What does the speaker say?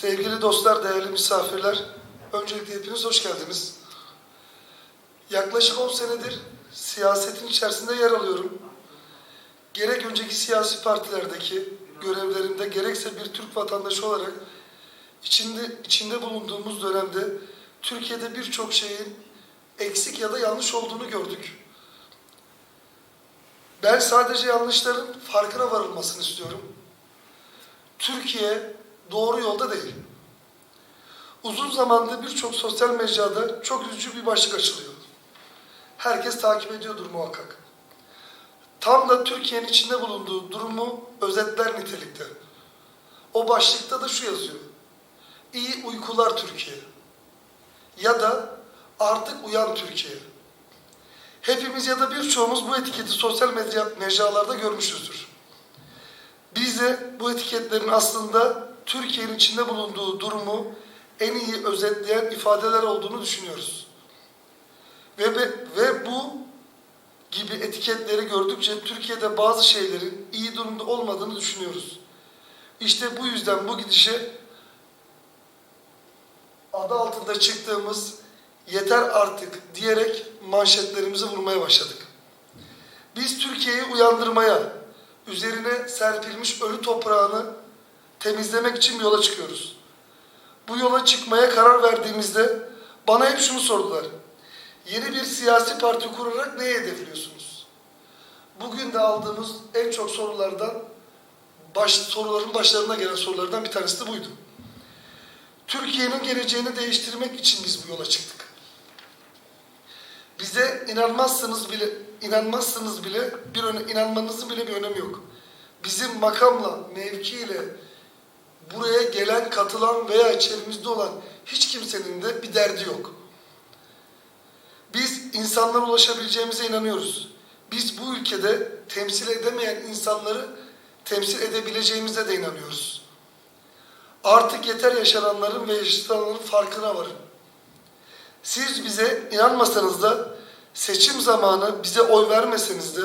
Sevgili dostlar, değerli misafirler, öncelikle hepiniz hoş geldiniz. Yaklaşık 10 senedir siyasetin içerisinde yer alıyorum. Gerek önceki siyasi partilerdeki görevlerimde, gerekse bir Türk vatandaşı olarak içinde, içinde bulunduğumuz dönemde Türkiye'de birçok şeyin eksik ya da yanlış olduğunu gördük. Ben sadece yanlışların farkına varılmasını istiyorum. Türkiye doğru yolda değil. Uzun zamandır birçok sosyal mecrada çok üzücü bir başlık açılıyor. Herkes takip ediyordur muhakkak. Tam da Türkiye'nin içinde bulunduğu durumu özetler nitelikte. O başlıkta da şu yazıyor. İyi uykular Türkiye. Ya da artık uyan Türkiye. Hepimiz ya da birçoğumuz bu etiketi sosyal medya mecralarda görmüşüzdür. Biz de bu etiketlerin aslında Türkiye'nin içinde bulunduğu durumu en iyi özetleyen ifadeler olduğunu düşünüyoruz. Ve, ve, ve bu gibi etiketleri gördükçe Türkiye'de bazı şeylerin iyi durumda olmadığını düşünüyoruz. İşte bu yüzden bu gidişe adı altında çıktığımız yeter artık diyerek manşetlerimizi vurmaya başladık. Biz Türkiye'yi uyandırmaya, üzerine serpilmiş ölü toprağını temizlemek için yola çıkıyoruz. Bu yola çıkmaya karar verdiğimizde bana hep şunu sordular. Yeni bir siyasi parti kurarak neyi hedefliyorsunuz? Bugün de aldığımız en çok sorulardan, baş, soruların başlarına gelen sorulardan bir tanesi de buydu. Türkiye'nin geleceğini değiştirmek için biz bu yola çıktık. Bize inanmazsınız bile, inanmazsınız bile bir öne, inanmanızın bile bir önemi yok. Bizim makamla, mevkiyle buraya gelen, katılan veya içerimizde olan hiç kimsenin de bir derdi yok. Biz insanlara ulaşabileceğimize inanıyoruz. Biz bu ülkede temsil edemeyen insanları temsil edebileceğimize de inanıyoruz. Artık yeter yaşananların ve yaşatılanların farkına varın. Siz bize inanmasanız da seçim zamanı bize oy vermeseniz de